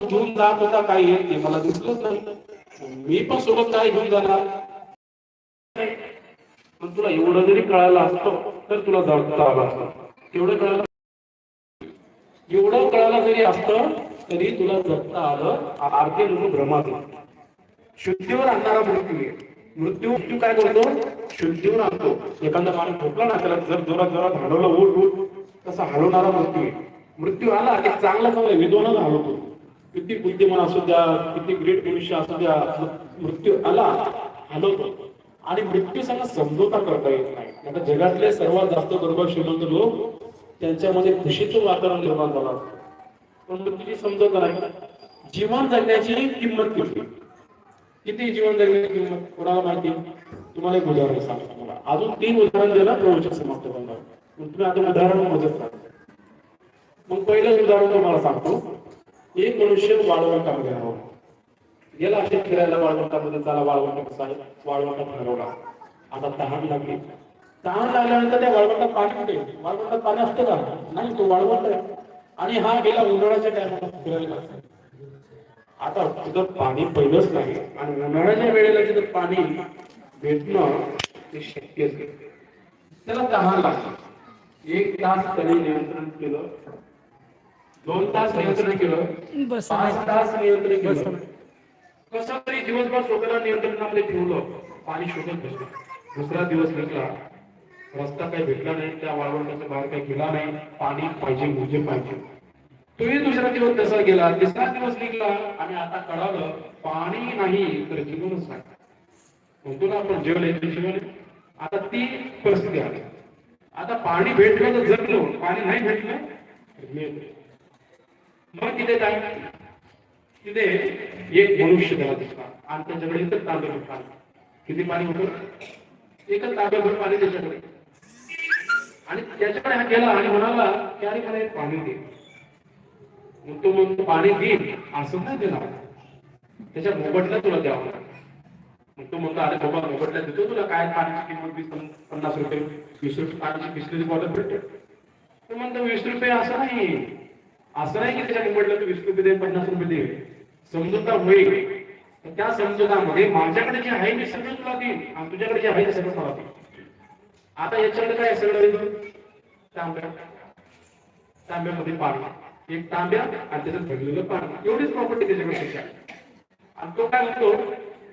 घेऊन जात होता काय येत ते मला दिसलंच नाही. मी पण सोबत काय घेऊन जाणार? पण तुला एवढं जरी कळायला असतं तर तुला जाता आलं असतं. एवढं कळायला एवढं कळायला जरी असतं तरी तुला जगता आलं आरती लोक भ्रमात शुद्धीवर आणणारा मृत्यू आहे. मृत्यू मृत्यू काय करतो? शुद्धीवर आणतो. एखादा माणूस ठोकला ना त्याला जर जोरात जोरात हलवलं उठ उठ तसा हलवणारा मृत्यू आहे. मृत्यू आला की चांगला चांगला विदोनच हलवतो. किती बुद्धिमान असू द्या किती ग्रेट मनुष्य असू द्या मृत्यू आला हलवतो आणि मृत्यू सगळं समजोता करता येत नाही. आता जगातले सर्वात जास्त गरबा श्रीमंत लोक त्यांच्यामध्ये खुशीचं वातावरण निर्माण झालं. पण मृत्यूची समजत नाही. जीवन जगण्याची किंमत किती? किती जीवन जगण्याची किंमत? कोणाला माहिती? तुम्हाला एक उदाहरण सांगतो मला अजून तीन उदाहरण दिलं प्रवचन समाप्त करणार. तुम्ही आता उदाहरण मोजत राहा मग पहिलं उदाहरण तुम्हाला सांगतो. एक मनुष्य वाळवंटामध्ये हरवला गेला असे फिरायला वाळवंटामध्ये त्याला वाळवंट कसा आहे वाळवंटात हरवला. आता तहान लागली. तहान लागल्यानंतर त्या वाळवंटात पाणी कुठे? वाळवंटात पाणी असतं का? नाही तो वाळवंट आहे. आणि हा गेला उन्हाळ्याच्या टायमाला फिरायला आता तिथं पाणी पहिलंच नाही. आणि उन्हाळ्याच्या वेळेला तिथं पाणी भेटणं ते शक्यच त्याला तहान लागली. एक तास त्याने नियंत्रण केलं. दोन तास नियंत्रण केलं. पाच तास नियंत्रण केलं. कसं तरी दिवसभर स्वतःला नियंत्रणामध्ये ठेवलं. पाणी शोधत बसलं. दुसरा दिवस निघला. रस्ता काही भेटला नाही. त्या वाळवंटाच्या बाहेर काही गेला नाही. पाणी पाहिजे म्हणजे पाहिजे. तोही दुसरा दिवस तसा गेला. तिसरा दिवस निघला. आणि आता कळालं पाणी नाही तर जीवनच नाही. म्हणतो ना आपण जेवण येते जीवन आता ती परिस्थिती आली. आता पाणी भेटलं तर जगलो. पाणी नाही भेटलं. मग तिथे काय तिथे एक मनुष्य त्याला दिसला आणि त्याच्याकडे एकच तांदूळ पाणी किती पाणी होतं? एकच तांब्याभर पाणी त्याच्याकडे. आणि त्याच्याकडे हा गेला आणि म्हणाला की अरे मला एक पाणी दे. मग तो म्हणतो पाणी दे असं नाही देणार. त्याच्या मोबटला तुला द्यावं लागेल. मग तो म्हणतो अरे बाबा मोबटला देतो तुला. काय पाण्याची किंमत वीस पन्नास रुपये? वीस रुपये पाण्याची बिस्लरी बॉटल भेटते. तो म्हणतो वीस रुपये असं नाही. असं नाही की त्याच्याने म्हटलं तू वीस रुपये दे पन्नास रुपये दे समजूता होईल. त्या समजुतामध्ये माझ्याकडे जे आहे मी सगळं तुला देईन आणि तुझ्याकडे जे आहे ते सगळं मला देईन आता याच्याकडे काय सगळं वेगळं? तांब्या. तांब्यामध्ये पाणी एक तांब्या आणि त्याचं भरलेलं पाणी एवढीच प्रॉपर्टी त्याच्याकडे आणि तो काय म्हणतो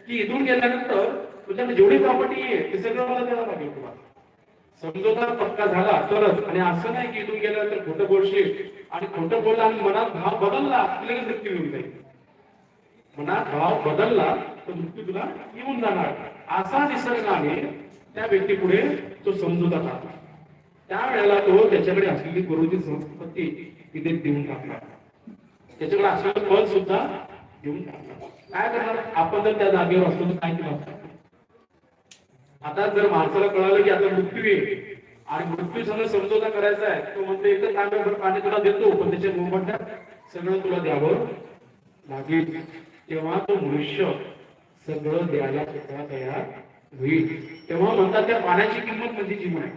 की इथून गेल्यानंतर तुझ्याकडे जेवढी प्रॉपर्टी आहे ते सगळं मला द्यावं लागेल तुम्हाला. समजोता पक्का झाला तरच. आणि असं नाही की इथून गेल्यानंतर खोटं बोलशील. आणि खोटं बोलला आणि मनात भाव बदलला की लगेच मृत्यू येऊन जाईल. मनात भाव बदलला तर मृत्यू तुला येऊन जाणार. असा निसर्गाने त्या व्यक्ती पुढे तो समजूता टाकला त्यावेळेला तो त्याच्याकडे असलेली गुरुची संपत्ती तिथे देऊन टाकला. त्याच्याकडे असलेलं पद सुद्धा देऊन टाकला. काय करणार? आपण जर त्या जागेवर असतो तर काय केलं? आता जर माणसाला कळालं की आता मृत्यू येईल आणि मृत्यू सगळं समजोता करायचा आहे तो म्हणतो एकच तांब्याभर पाणी तुला देतो पण त्याच्या मोबदल्यात सगळं तुला द्यावं लागेल. तेव्हा तो मनुष्य सगळं द्यायला सुद्धा तयार होईल. तेव्हा म्हणतात त्या पाण्याची किंमत म्हणजे जीवन आहे.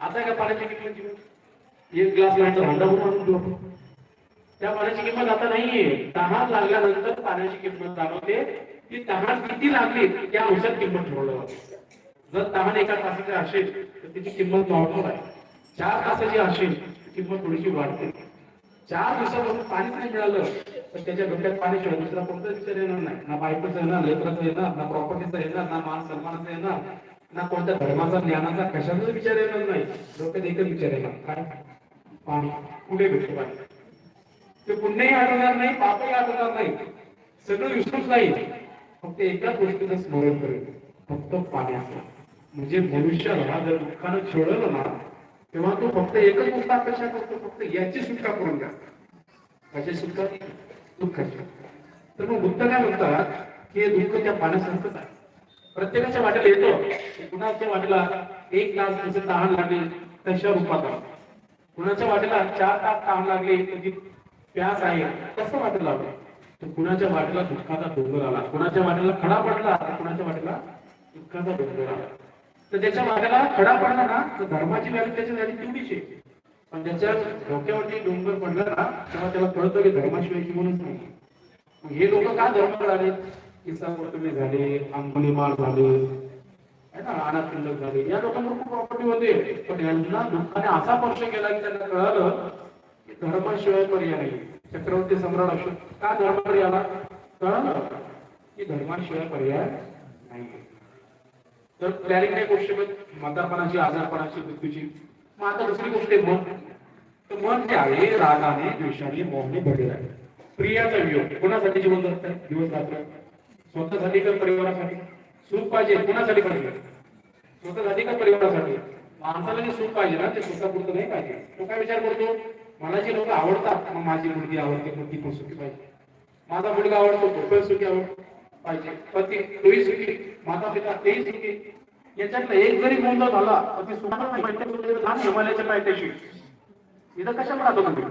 आता काय पाण्याची किंमत जीवन? एक ग्लास लागतो भांडा म्हणून देऊ. त्या पाण्याची किंमत आता नाहीये. तहान लागल्यानंतर पाण्याची किंमत जाणवते. ती तहान किती लागली त्यानुसार किंमत ठरवलं जाते. जर तहान एका तासाची असेल तर त्याची किंमत नॉर्मल आहे. चार तासाची असेल किंमत थोडीशी वाढते. चार दिवसापासून पाणी नाही मिळालं तर त्याच्या डोक्यात पाणी शिवाय दुसरा कोणता विचार येणार नाही. ना बायकोचं येणार लेकराचा येणार ना प्रॉपर्टीचा येणार ना मान सन्मानाचं येणार ना कोणत्या धर्माचा ज्ञानाचा कशाचा विचार येणार नाही. डोक्यात एकच विचार येणार काय? पाणी. कुठे भेटतो पाणी? ते पुण्यही आढळणार नाही पापही आढळणार नाही. सगळं विसरूच नाही. फक्त एकाच गोष्टीचं स्मरण करेल. फक्त पाण्याचं. म्हणजे मनुष्याला जर दुःखानं छळलं ना तेव्हा तो फक्त एकच गोष्ट अपेक्षा करतो फक्त याची सुटका करून द्या त्याची सुटका दुःखाची. तर मग बुद्ध काय म्हणतात की हे दुःख त्या पाण्यासारखंच आहे. प्रत्येकाच्या वाटेला येतो. कुणाच्या वाटेला एक तास त्याचं तहान लागले तशा रूपात कुणाच्या वाटेला चार तास तहान लागले कधी प्यास आहे कसं वाटेला लागलं तर कुणाच्या वाटेला दुःखाचा डोंगर आला कुणाच्या वाटेला खडा पडला तर कुणाच्या वाटेला दुःखाचा डोंगर आला. तर त्याच्या मागाला खडा पडला ना तर धर्माची व्हॅल्यू त्याच्या झाली तेवढीच आहे पण त्याच्या डोक्यावरती डोंगर पडला ना तेव्हा त्याला कळतं की धर्माशिवाय जीवनच नाही. हे लोक का धर्म आले? किस्सा कुटुंबी झाले अंगुलीमाळ झाले है ना झाले. या लोकांवर खूप प्रॉपर्टी होते. पण यांना दुःखाने असा स्पर्श केला की त्यांना कळालं की धर्माशिवाय पर्याय नाही. चक्रवर्ती सम्राट अशोक का धर्माकडे आला? कळालं की धर्माशिवाय पर्याय नाही तर प्लॅनिंग नाही गोष्ट म्हातारपणाची आजारपणाची मृत्यूची. मग आता दुसरी गोष्ट आहे मन. तर मन जे आहे? रागाने द्वेषाने मोहने भरलेलं आहे. प्रियाचा वियोग. कोणासाठी जीवन जगत आहे दिवस रात्र. स्वतःसाठी का परिवारासाठी? सुख पाहिजे. कोणासाठी पाहिजे? स्वतःसाठी का परिवारासाठी? माणसाला जे सुख पाहिजे ना ते स्वतःपुरतं नाही पाहिजे. तो काय विचार करतो? मला जे लोक आवडतात मग माझी मुलगी आवडते मग ती पण सुखी पाहिजे. माझा मुलगा आवडतो तो पण सुखी आवडतो. पाहिजे. पती तोही सुखी माता पिता तेही सुखी. याच्यातला एक जरी गोंधळ झाला तर ती सुखाला लहान हिमालयाच्या पायथ्याशी इथं कशा राहतो तुम्ही?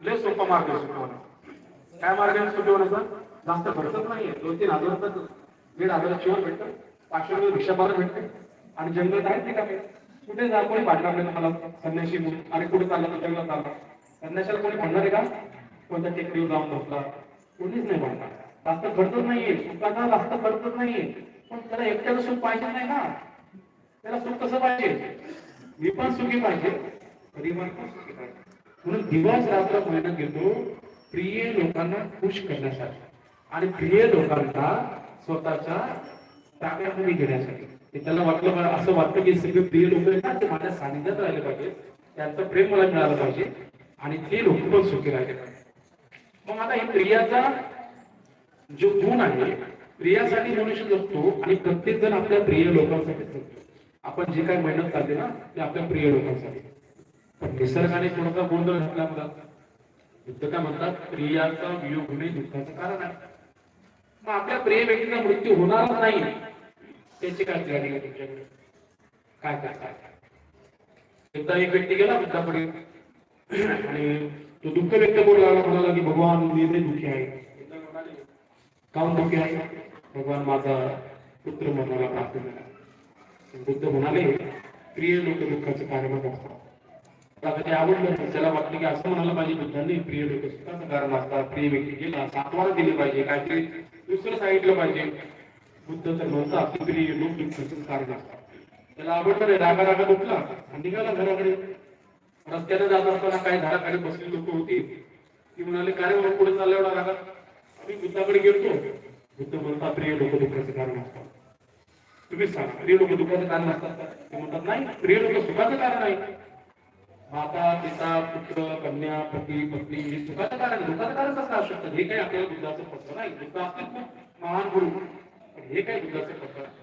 लय सोपा मार्ग आहे काय मार्ग आहे जास्त खर्चच नाहीये. दोन तीन हजार दीड हजार शिवर भेटतं. पाचशे रुपये रिक्षा पार भेटते. आणि जंगलात आहेत ते का कुठे जा कोणी पाठणार नाही मला संन्याशी म्हणून. आणि कुठे चालला तर जंगलात चालला. संन्याशाला कोणी म्हणणार आहे का? कोणत्या टेकडीवर जाऊन बसला? कोणीच नाही म्हणणार. जास्त खर्चच नाहीये. सुखाचा जास्त खर्चच नाहीये. पण त्याला एकट्याला सुख पाहिजे नाही ना. त्याला सुख कसं पाहिजे? मी पण सुखी पाहिजे. परिवार पण सुखी पाहिजे. म्हणून दिवस रात्र मेहनत घेतो. प्रिय लोकांना खुश करण्यासाठी. आणि प्रिय लोकांना स्वतःच्या ताब्यामध्ये घेण्यासाठी. ते त्याला वाटलं असं वाटतं की सगळे प्रिय लोक आहेत ना ते माझ्या सानिध्यात राहिले पाहिजे. त्यांचं प्रेम मला मिळालं पाहिजे. आणि ते लोक पण सुखी राहिले पाहिजे. मग आता हे प्रियाचा जो गुण आहे प्रियासाठी मनुष्य जगतो आणि प्रत्येक जण आपल्या प्रिय लोकांसाठी जगतो. आपण जे काही मेहनत करते ना ते आपल्या प्रिय लोकांसाठी. पण निसर्गाने कोणता गोंधळ घातला मला युद्ध काय म्हणतात प्रियाचा वियोग होणे दुःखाचं कारण आहे. मग आपल्या प्रिय व्यक्तीचा मृत्यू होणारच नाही. त्याची काय तयारी तुमच्याकडे? काय काय काय एकदा एक व्यक्ती गेला बुद्धाकडे आणि तो दुःख व्यक्त करू लागला म्हणाला की भगवान मी दुःखी आहे. काऊन दुःखी आहे? भगवान माझा पुत्र मनाला प्राप्त झाला. बुद्ध म्हणाले प्रिय लोक दुःखाचं कारण असतात. आता ते आवडलं त्याला वाटलं की असं म्हणायला पाहिजे बुद्धांनी प्रिय लोक सुखाचं कारण असतात. प्रिय व्यक्ती गेला सातवार दिले पाहिजे. काहीतरी दुसरं सांगितलं पाहिजे. बुद्ध तर म्हणतात की प्रिय लोक दुःखाचं कारण असतात. त्याला आवडलं नाही. रागा रागा दुखला आणि निघाला घराकडे. रस्त्याने जात असताना काही झाडाखाली बसलेली लोक होती. ती म्हणाले काय पुढे चाललं एवढा रागा बुद्ध म्हणतात प्रिय लोक दुःखाचं कारण असतात तुम्हीच सांगा प्रिय लोक दुःखाचं कारण असतात ते म्हणतात नाही, प्रिय लोक सुखाचं कारण आहे माता, पिता, पुत्र, कन्या, पती, पत्नी हे सुखाचं कारण दुःखाचं कारण असू शकतं हे काही आपल्याला दुःखाचं पडतं नाही, दुःख असतील खूप महान गुरु। हे काही दुःखाचं पडतं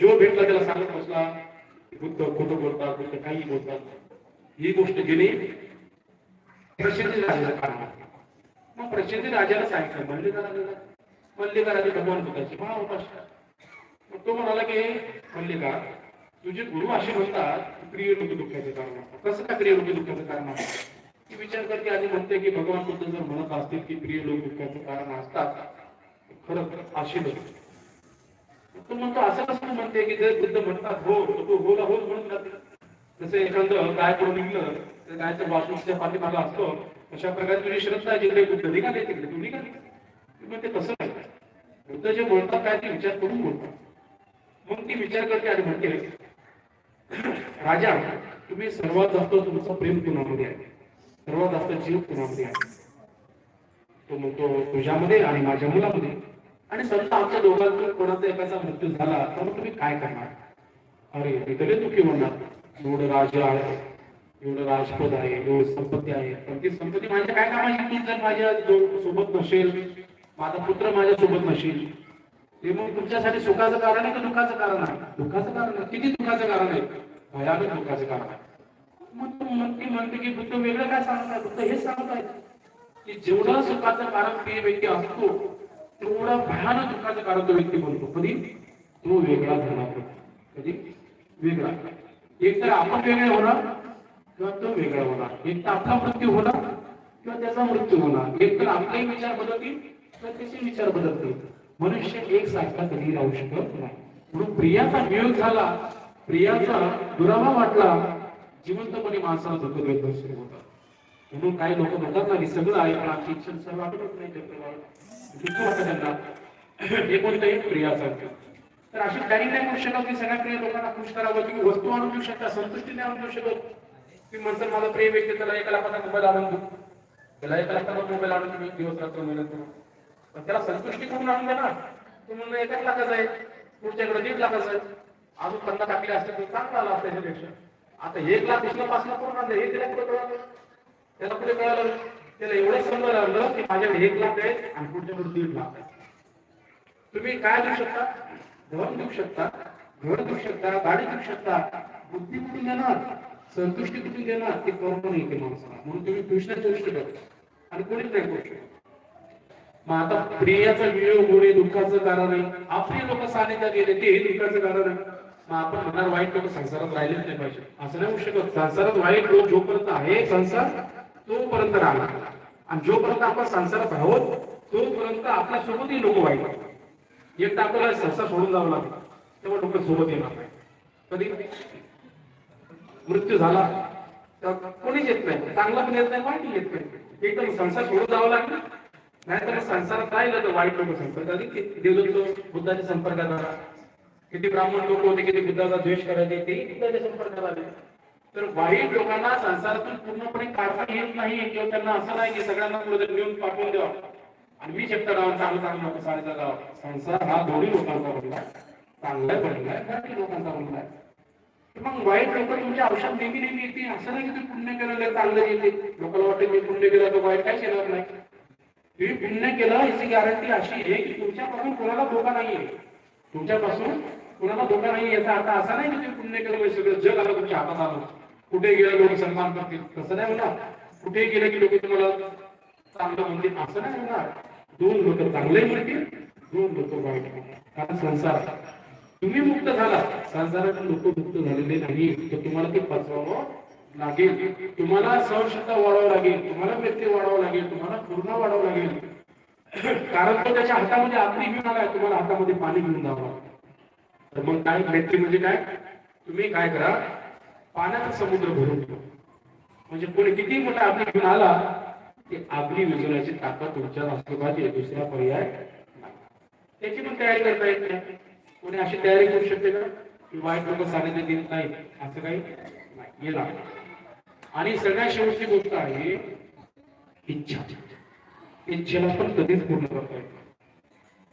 जो भेटला त्याला सांगत बसला बुद्ध खोटं बोलतात बुद्ध काही बोलतात ही गोष्ट गेली प्रसिद्धी राजाचं कारण। आहे. मग प्रसिद्धी राजाला सांगितलं मल्लिका राजाला मल्लिका राजा भगवान बुद्धाची महाउपासना मग तो म्हणाला की मल्लिका तुझे गुरु असे म्हणतात की प्रिय लोक दुःखाचे कारण कसं काय प्रिय लोक दुःखाचं कारण ती विचार करते आधी म्हणते की भगवान बुद्ध जर म्हणत असतील की प्रिय लोक दुःखाचं कारण असतात खरं असे तो म्हणतो असं कसं म्हणते की जर बुद्ध म्हणतात हो तर तो होला होच म्हणून राहते जसं एखादं गाय करून निघलं तर गायचं तर पाठीमागा असतो अशा प्रकारे तुझी म्हणजे श्रद्धा आहे जिकडे बुद्ध निघाले तिकडे तू निघाले. मग ते कसं नाही. बुद्ध जे बोलतात काय ते विचार करून बोलतात. मग ती विचार करते आणि म्हणते राजा तुम्ही सर्वात जास्त तुमचं प्रेम कुणामध्ये आहे? सर्वात जास्त जीव कुणामध्ये आहे? तो म्हणतो तुझ्यामध्ये आणि माझ्या मुलामध्ये. आणि समजा आमच्या दोघांतून कोणाचा एकाचा मृत्यू झाला तर मग तुम्ही काय करणार? अरे मी तरी दुःखी राजा एवढं राजपद आहे एवढी संपत्ती आहे. पण ती संपत्ती माझ्या काय कामाची तू जर माझ्या सोबत नसेल माझा पुत्र माझ्या सोबत नसेल ते मग तुमच्यासाठी सुखाचं कारण आहे का दुःखाचं कारण आहे? दुःखाचं कारण आहे. किती दुःखाचं कारण आहे? भयानक दुःखाचं कारण आहे. मग तू म्हणते म्हणते की बुद्ध वेगळं काय सांगत आहे बुद्ध हेच सांगत आहे की जेवढं सुखाचं कारण ते व्यक्ती असतो तेवढा भयानक दुःखाचं कारण तो व्यक्ती बनतो. कधी? तो वेगळा झाला. कधी? वेगळा. एक तर आपण वेगळे होणार किंवा तो वेगळा होणार. एक तर आपला मृत्यू होणार किंवा त्याचा मृत्यू होणार. एक तर आपले विचार बदलतील किंवा त्याचे विचार बदलतील. मनुष्य एक सारखा कधी राहू शकत नाही. म्हणून प्रियाचा वियोग झाला प्रियाचा दुरावा वाटला जिवंतपणे माणसाला दुःख वेदना सुरू होता. म्हणून काही लोक म्हणतात ना की सगळं आहे पण आमची इच्छा सर्व आठवत नाही चक्रवाळ दुःख त्यांना. हे कोणतंही प्रिया तर अशी डायरेक्ट नाही करू शकत की सगळ्या प्रिय लोकांना खुश करावं तुम्ही वस्तू आणून देऊ शकता संतुष्टी नाही आणून देऊ शकत. तुम्ही म्हणतात माझं प्रेम व्यक्ती त्याला एका लाखाचा मोबाईल आणून देऊ. त्याला एका लाखाचा मोबाईल आणून तुम्ही दिवस रात्र मेहनत करू पण त्याला संतुष्टी करून आणून द्या ना. तू म्हणलं एकाच लाखाचा आहे. पुढच्याकडे दीड लाखाचा आहे. अजून पन्नास टाकले असते तर चांगला आला असता त्याच्यापेक्षा. आता एक लाख दुसऱ्या पाच लाख करून आणलं हे त्याला कुठे कळलं? त्याला कुठे कळालं? त्याला एवढं समजायला लागलं की माझ्याकडे एक लाख आहे आणि पुढच्याकडे दीड लाख आहे. तुम्ही काय देऊ शकता? धन देऊ शकता घर देऊ शकता गाडी देऊ शकता. बुद्धी कुठून देणार. संतुष्टी कुठून देणार ते करून येते माणसाला. म्हणून तुम्ही कृष्णाची गोष्ट करता आणि कोणीच नाही करू शकत. मग आता प्रियाचा वियोग होणे दुःखाचं कारण आहे. आपली लोक सानिध्यात गेले ते दुःखाचं कारण आहे. मग आपण म्हणणार वाईट लोक संसारात राहिलेच नाही पाहिजे. असं नाही होऊ शकत. संसारात वाईट लोक जोपर्यंत आहे संसार तोपर्यंत राहणार. आणि जोपर्यंत आपण संसारात आहोत तोपर्यंत आपल्या सोबतही लोक वाईट एकदा आपल्याला संसार सोडून जावं लागेल. तेव्हा लोक सोबत येणार नाही कधी? मृत्यू झाला. तर कोणीच येत नाही. चांगला पण येत नाही वाईट येत नाही. एकदम संसार सोडून जावं लागलं. नाहीतर संसारात राहिलं तर वाईट लोक संपर्क देवदत्त बुद्धाच्या संपर्कात आला. किती ब्राह्मण लोक होते किती बुद्धाचा द्वेष करायचे ते बुद्धाच्या संपर्कात आले. तर वाईट लोकांना संसारातून पूर्णपणे काढता येत नाही. किंवा त्यांना असं नाही की सगळ्यांना कुठे नेऊन पाठवून द्यावा. आणि मी शकता राव चांगलं चांगलं साडेचा गाव संसार हा दोन्ही लोकांचा बनला चांगला बनलाय लोकांचा बनलाय मग वाईट लोक तुमच्या औषध नेहमी नेहमी येते असं नाही की तुम्ही पुण्य केलेलं चांगलं येते लोकांना वाटतं मी पुण्य केलं तर वाईट काहीच केलं नाही. तुम्ही पुण्य केलं याची गॅरंटी अशी आहे की तुमच्यापासून कोणाला धोका नाहीये. तुमच्यापासून कोणाला धोका नाही याचा अर्थ असा नाही की तुम्ही पुण्य केलं म्हणजे सगळं जग आलं तुमच्या हातात आलं. कुठे गेलं लोक सन्मान करतील? तसं नाही होणार. कुठे गेलं की लोक तुम्हाला चांगलं म्हणतील? असं नाही होणार. दोन लोक चांगले म्हणतील दोन लोक वाईट कारण संसार तुम्ही मुक्त झाला. संसारातून लोक मुक्त झालेले नाही तर तुम्हाला ते पचवावं लागेल. तुम्हाला सहनशीलता वाढावं लागेल तुम्हाला व्यक्ती वाढावं लागेल तुम्हाला पूर्ण वाढावं लागेल. कारण तो त्याच्या हातामध्ये आपली घेऊन आलाय तुम्हाला हातामध्ये पाणी घेऊन जावं तर मग काय मैत्री म्हणजे काय? तुम्ही काय करा पाण्याचा समुद्र भरून ठेवा. म्हणजे कोणी किती मोठा आपली घेऊन आला की आपली विजवण्याची ताकद तुमच्यात असली पाहिजे दुसरा पर्याय नाही. त्याची पण तयारी करता येत नाही. कोणी अशी तयारी करू शकते का? की वाईट लोक सानिध्य देत नाही असं काही नाही. आणि सगळ्यात शेवटची गोष्ट आहे इच्छा. इच्छेला पण कधीच पूर्ण करता येत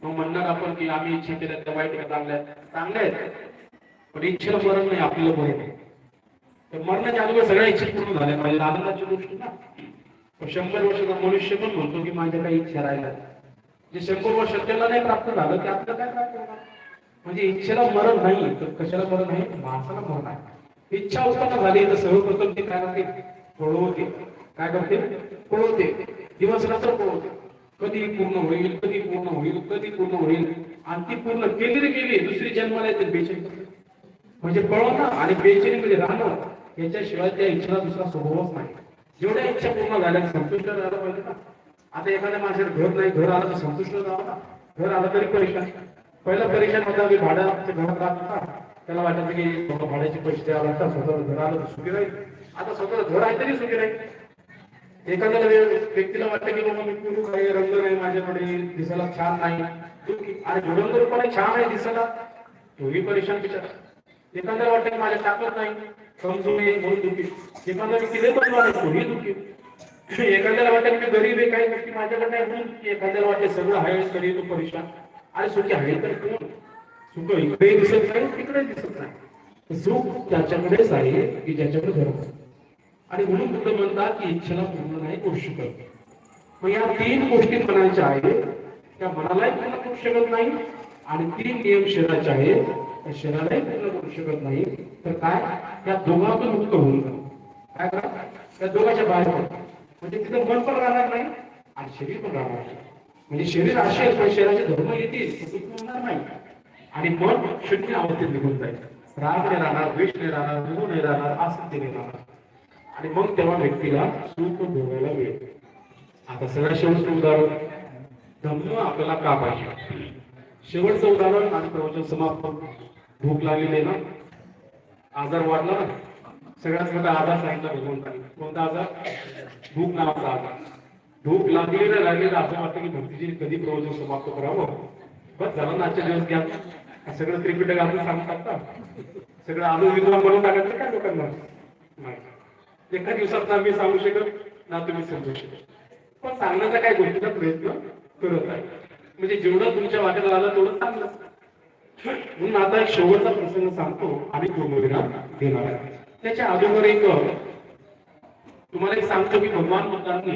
मग म्हणणार आपण की आम्ही इच्छा केल्या त्या वाईट का चांगल्या? चांगल्या आहेत. पण इच्छेला मरण नाही आपल्याला मरण नाही. तर मरणाच्या अगोदर सगळ्या इच्छा पूर्ण झाल्या. पाहिजे आनंदाची गोष्ट ना. पण शंभर वर्षाचा मनुष्य पण म्हणतो की माझ्या काही इच्छा राहिल्या जे शंभर वर्ष त्याला नाही प्राप्त झालं ते आपलं काय प्राप्त होणार? म्हणजे इच्छेला मरण नाही तर कशाला मरण आहे? माणसाला मरण आहे. इच्छा उत्पन्न झाली तर सर्वप्रथम ते काय करते? पळवते. काय करते? पळवते. दिवस रात्र पळवते. कधी पूर्ण होईल कधी पूर्ण होईल कधी पूर्ण होईल. आणि ती पूर्ण केली रे केली दुसरी जन्माला येते बेचैन. म्हणजे पळवणं आणि बेचैनीमध्ये राहणं याच्याशिवाय त्या इच्छेला दुसरा स्वभावच नाही. जेवढ्या इच्छा पूर्ण झाल्या संतुष्ट राहायला पाहिजे ना. आता एखाद्या माणसाला घर नाही घर आलं तर संतुष्ट राहावं ना. घर आलं तरी परेशान पहिल्या परेशान होता की भाडं घरात त्याला वाटायचं की भाड्याचे पैसे द्यावं लागतात स्वतः घर आलं तर सुखी राहील. आता स्वतः घर आहे तरी सुखी राहील. एखाद्या व्यक्तीला वाटतं की बाबा मी कुठू काही रंग नाही माझ्याकडे दिसायला छान नाही. आणि धुरंदर पण छान आहे दिसायला. तोही परेशान विचार एखाद्याला वाटतं की माझ्या ताकद नाही समजून ये म्हणून दुखी. एखादा व्यक्ती लय पण तोही दुखी. एखाद्याला वाटतं की गरीब आहे काही गोष्टी माझ्याकडे नाही म्हणून एखाद्याला वाटते सगळं आहे तरी तो परेशान. आणि सुखी आहे. तर कोण सुख इकडे दिसत नाही तिकडे दिसत नाही. सुख त्याच्याकडेच आहे की ज्याच्याकडे धर्म आणि म्हणून बुद्ध म्हणतात की इच्छेला पूर्ण नाही करू शकत मग या तीन गोष्टी मनाच्या आहेत. त्या मनालाही पूर्ण करू शकत नाही आणि तीन नियम शरीराचे आहेत. त्या शरीरालाही पूर्ण करू शकत नाही. तर काय? त्या दोघांतून मुक्त होऊन जा. काय करा? त्या दोघांच्या बाहेर म्हणजे तिथं मन पण राहणार नाही आणि शरीर पण राहणार नाही. म्हणजे शरीर असेल पण शरीराचे धर्म येतील होणार नाही. आणि मन शून्य अवस्थेत निघून जाईल. राग नाही राहणार द्वेष नाही राहणार मोह नाही राहणार आसक्ती नाही राहणार. आणि मग तेव्हा व्यक्तीला सुख भोगायला मिळेल आता सगळ्यात शेवटचं उदाहरण. धम्म आपल्याला का पाहिजे? शेवटचं उदाहरण आणि प्रवचन समाप्त. भूक लागलेली आहे ना? आजार वाढला ना? सगळ्यात मोठा आजार सांगितला भगवंतानी. कोणता आजार? भूक नावाचा आजार. भूक लागली ना लागली ना असं वाटतं की भक्तीची कधी प्रवचन समाप्त करावं? बस झालं ना आजच्या दिवस घ्या सगळं त्रिपिटक आपण सांगतात का सगळं आलो विद्वान बनवून टाकायचं काय लोकांना? एका दिवसात ना मी सांगू शकत ना तुम्ही समजू शकत. पण सांगण्याचा काय गोष्टीचा प्रयत्न करत आहे म्हणजे जेवढं तुमच्या वाट्याला आलं तेवढं चांगलं. म्हणून आता एक शेवटचा प्रसंग सांगतो आणि पूर्णविराम देणार आहे. त्याच्या अगोदर एक तुम्हाला एक सांगतो की भगवान बुद्धांनी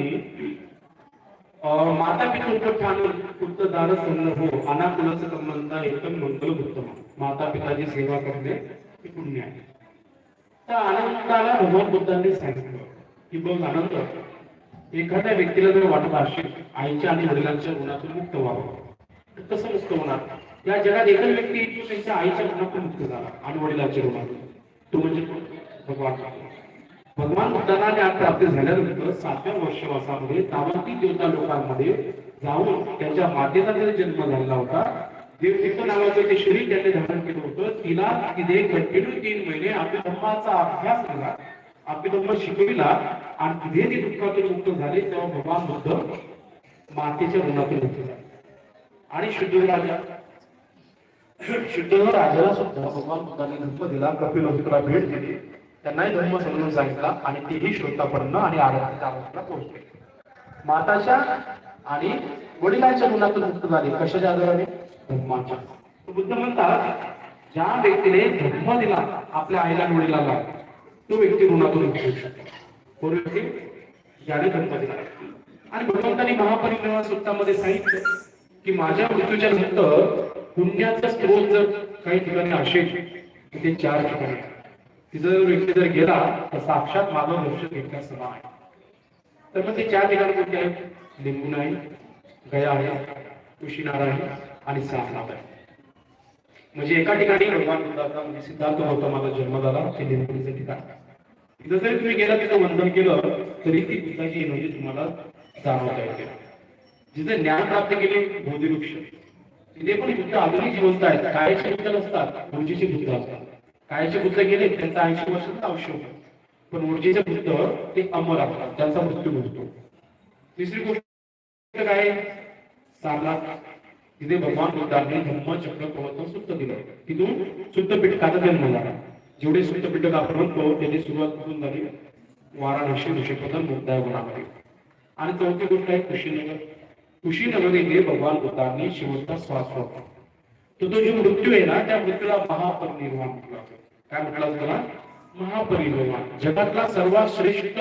माता पितृ ठाण पुत्र दार सन्न हो. अनाकुलाचं संबंध एकदम मंगल उत्तम माता पिताची सेवा करणे हे पुण्य आहे. तर आनंदाला भगवान बुद्धांनी सांगितलं की बघ आनंद एखाद्या व्यक्तीला जर वाटत असेल आईच्या आणि वडिलांच्या गुणातून मुक्त व्हावं. तर कसं मुक्त होणार. या जगात एकच व्यक्ती त्यांच्या आईच्या गुणातून मुक्त झाला आणि वडिलांच्या गुणातून तो म्हणजे भगवान. भगवान बुद्धांना ज्ञान प्राप्त झाल्यानंतर सातव्या वर्षवासामध्ये तावंती देवता लोकांमध्ये जाऊन त्यांच्या मातेचा जरी जन्म झालेला होता देवतीर्थ नावाचं ते शरीर त्यांनी धारण केलं होतं तिला तिथे कंटिन्यू तीन महिने अभिधर्माचा अभ्यास केला अभिधर्म शिकविला आणि तिथे ती दुःखातून मुक्त झाले तेव्हा भगवान बुद्ध मातेच्या ऋणातून मुक्त झाले. आणि शुद्ध राजा शुद्ध राजाला सुद्धा भगवान बुद्धांनी धर्म दिला कपिल भेट दिली. त्यांनाही धर्म समजून सांगितला आणि तेही श्रोतापर्यंत आणि आराधनेच्या पोहोचले. माताच्या आणि वडिलांच्या गुणातून मुक्त झाले. कशाच्या आधाराने? धर्माच्या. बुद्ध म्हणतात ज्या व्यक्तीने धर्म दिला आपल्या आईला आणि वडिलाला तो व्यक्ती ऋणातून मुक्त होऊ शकतो. कोण व्यक्ती? ज्याने धर्म दिला. आणि भगवंतांनी महापरिनिर्वाण सूत्रामध्ये सांगितलं की माझ्या मृत्यूच्या नंतर पुण्याचा स्त्रोत जर काही ठिकाणी असेल ते चार ठिकाणी तिथं जर व्यक्ती जर गेला तर साक्षात माझं दर्शन घेतल्या समान आहे. तर मग ते चार ठिकाणी कुठे आहेत? लिंबून आहे गया आहे कुशीनार आहे आणि सारनाथ. आहे म्हणजे एका ठिकाणी भगवान बुद्धाचा म्हणजे सिद्धार्थ माझा जन्म झाला ते लिंबूचं ठिकाण. तिथं जरी तुम्ही गेला तिथं वंदन केलं तरी ती बुद्धाची एनर्जी तुम्हाला जाणवता येते. जिथे ज्ञान प्राप्त केले बोधिवृक्ष. तिथे पण बुद्ध अजूनही जिवंत आहेत. कायचे बुद्ध नसतात ऊर्जेचे बुद्ध असतात. कायचे बुद्ध गेले त्यांचा ऐंशी वर्षाचं आयुष्य होतं. पण ऊर्जेचे बुद्ध ते अमर असतात त्यांचा मृत्यू होतो. तिसरी गोष्ट काय सारनाथ. तिथे भगवान बुद्धांनी धम्मचक्र प्रवर्तन सुद्ध दिलं. तिथून शुद्ध पीठकाचा जन्म झाला जेवढे शुद्ध पीठक आपण म्हणतो त्याची सुरुवात कुठून झाली वाराणसी ऋषीपदन मुद्दा आणि चौथी गोष्ट आहे कुशीनगर. कुशीनगर येथे भगवान बुद्धांनी शेवटचा श्वास होता तो तो जो मृत्यू आहे ना त्या मृत्यूला महापरिनिर्वाण म्हटलं काय म्हटलं जातं त्याला जगातला सर्वात श्रेष्ठ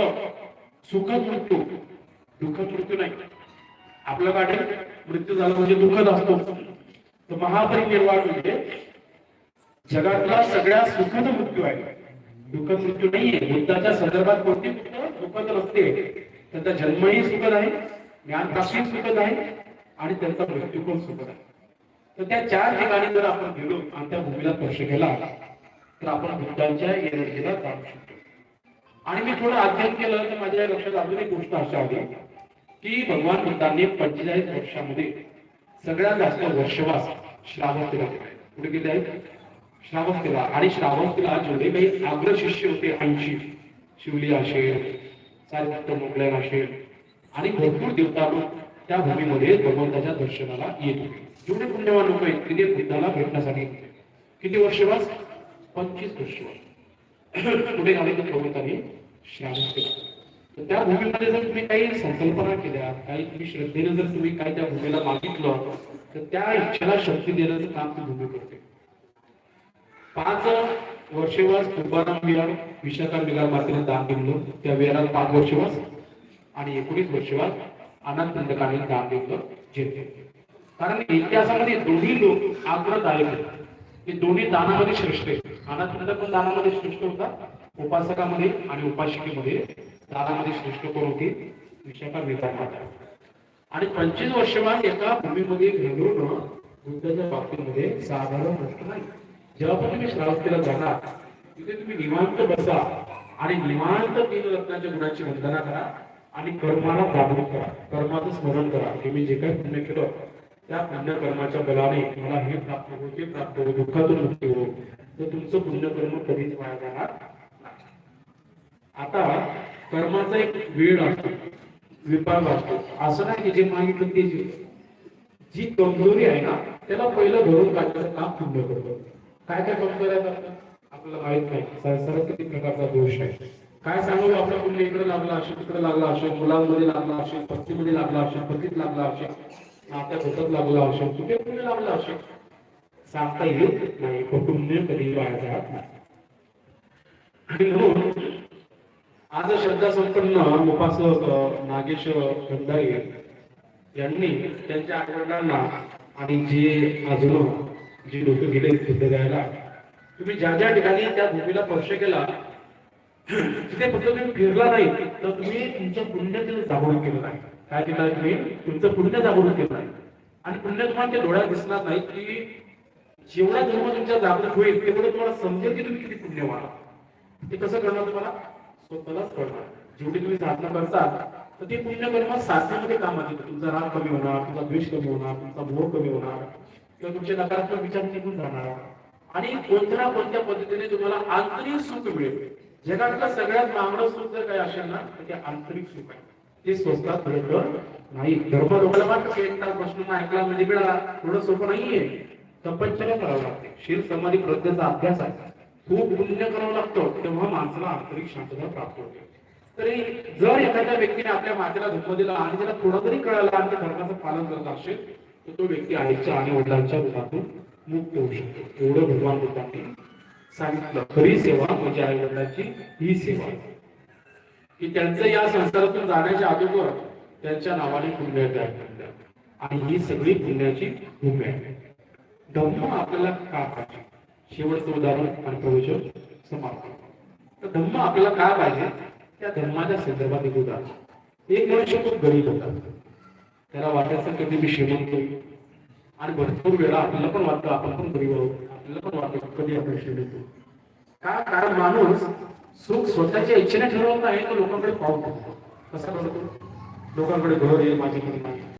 सुखद मृत्यू. दुःखद मृत्यू नाही. आपलं गाडी मृत्यू झाला म्हणजे दुःखद असतो. तर महापरिनिर्वाण म्हणजे जगातला सगळ्यात सुखद मृत्यू आहे. दुःखद मृत्यू नाहीये. बुद्धाच्या संदर्भात कोणती दुःखद नसते. त्यांचा जन्मही सुखद आहे ज्ञानप्राप्ती सुखद आहे आणि त्यांचा मृत्यू पण सुखद आहे. तर त्या चार ठिकाणी जर आपण गेलो आणि त्या भूमीला स्पर्श केला तर आपण भूतांच्या एनर्जीला जाणू शकतो. आणि मी थोडं अध्ययन केलं तर माझ्या लक्षात अजून एक गोष्ट अशी आली की भगवान बुद्धांनी पंचेचाळीस वर्षामध्ये सगळ्यात जास्त वर्षवास श्रावस्तीला केला. कुठे गेले आहेत श्रावस्तीला आणि श्रावस्तीला जेवढे काही आग्र शिष्य होते ऐंशी. शिवली असेल सारिपुत्र मोगलायन असेल आणि भरपूर देवता लोक त्या भूमीमध्ये भगवंताच्या दर्शनाला येत होते. जेवढे पुण्यवान लोक आहेत तिथे बुद्धाला भेटण्यासाठी किती वर्षवास? पंचवीस वर्षवास पुढे झाले तर भगवंतांनी श्रावण केला तर त्या भूमीमध्ये जर तुम्ही काही संकल्पना केल्या काही तुम्ही श्रद्धेने जर तुम्ही काही त्या भूमीला मागितलं तर त्या इच्छेला शक्ती देण्याचं काम ती भूमी करते. पाच वर्षेवास तुकाराम विहार विशाखा विहार मातेने दान दिलं. त्या विहाराला पाच वर्षेवास आणि एकोणीस वर्षवास अनंत दंडकाने दान दिलं. जेते कारण इतिहासामध्ये दोन्ही लोक आग्रदायक आहेत. हे दोन्ही दानामध्ये श्रेष्ठ आहे अनाथ पण दानामध्ये श्रेष्ठ होता. उपासकामध्ये आणि उपासिकेमध्ये दानामध्ये श्रेष्ठ कोण होते? विशाखा विहार आणि पंचवीस वर्षवास एका भूमीमध्ये घालून बुद्धाच्या बाबतीमध्ये साधारण गोष्ट नाही. जेव्हा पण तुम्ही श्रावस्तीला जाणार तिथे तुम्ही निवांत बसा आणि निवांत तीन रत्नाच्या गुणाची वंदना करा आणि कर्माला जागरूक करा. कर्माचं स्मरण करा. की मी जे काही पुण्य केलं त्या पुण्य कर्माच्या बलाने मला हे प्राप्त हो ते प्राप्त हो दुःखातून मुक्ती हो तर तुमचं पुण्यकर्म कधीच वाया जाणार आता कर्माचा एक वेळ असतो विभाग असतो. असं नाही की जे मागितलं ते जे. जी कमजोरी आहे ना त्याला पहिलं भरून काढण्याचं काम पूर्ण करतो काय काय कमजोरी आहेत आपल्याला माहीत नाही. संसारात किती प्रकारचा दोष आहे. काय सांगू आपल्या पुण्य इकडे लागला असेल तिकडे लागला असेल मुलांमध्ये लागला असेल पत्नीमध्ये लागला असेल पतीत लागला असेल. नात्या होतात लागला ते पुढे लागू लागला शकतो सांगता येत नाही कुटुंब कधी बाहेर जात नाही. आणि म्हणून आज श्रद्धा संपन्न उपासक नागेश खंडाई यांनी त्यांच्या आठवणांना आणि जे अजून जे लोक गेले सिद्ध द्यायला तुम्ही ज्या ज्या ठिकाणी त्या भूमीला स्पर्श केला तिथे फक्त तुम्ही फिरला नाही तर तुम्ही तुमचं पुण्यातील तिथे केलं नाही. काय केलं तुम्ही? तुमचं पुण्य जागृत केलं नाही आणि पुण्य तुम्हाला ते डोळ्यात दिसणार नाही की जेवढा धर्म तुमच्या जागृत होईल तेवढं म्हणजे तुम्हाला समजेल की तुम्ही किती पुण्यवान आहात. ते कसं करणार तुम्हाला? स्वतःलाच करणार जेवढी तुम्ही साधना करता तर ते पुण्य कर्म साधनेमध्ये कामात येतं तुमचा राग कमी होणार तुमचा द्वेष कमी होणार तुमचा मोह कमी होणार किंवा तुमचे नकारात्मक विचार निघून जाणार. आणि कोणत्या ना कोणत्या पद्धतीने तुम्हाला आंतरिक सुख मिळेल. जगातलं सगळ्यात मागणं सुख जर काही असेल ना तर ते आंतरिक सुख आहे. ते स्वस्तात मिळतं नाही धर्म लोकांना वाटतं एक तास ऐकला म्हणजे मिळाला थोडं सोपं नाहीये. तपश्चर्या करावं लागते. शील समाधी प्रज्ञेचा अभ्यास आहे. खूप पुण्य करावं लागतं. तेव्हा माणसाला आंतरिक शांतता प्राप्त होते. तरी जर एखाद्या व्यक्तीने आपल्या मातेला धर्म दिला आणि त्याला थोडं तरी कळालं आणि धर्माचं पालन करत असेल तर तो व्यक्ती आईच्या आणि वडिलांच्या रूपातून मुक्त होऊ शकतो. एवढं भगवान लोकांनी सांगितलं. खरी सेवा म्हणजे आई वडिलांची ही सेवा. की त्यांचं या संसारातून जाण्याच्या अगोदर त्यांच्या नावाने पुण्य तयार केलं आणि ही सगळी पुण्याची भूमी आहे. धम्म आपल्याला का पाहिजे? शेवटचं उदाहरण आणि प्रवचन समाप्त. तर धम्म आपल्याला काय पाहिजे? त्या धर्माच्या संदर्भात एक उदाहरण. एक मनुष्य खूप गरीब होता. त्याला वाटायचं कधी मी श्रीमंत आणि भरपूर वेळा आपल्याला पण वाटतं आपण पण गरीब आहोत. आपल्याला पण वाटतं कधी आपण श्रीमंत का? कारण माणूस सुख स्वतःच्या इच्छेने ठरवत नाही तो लोकांकडे पाहून कसा करतो लोकांकडे घर येईल माझी नाही.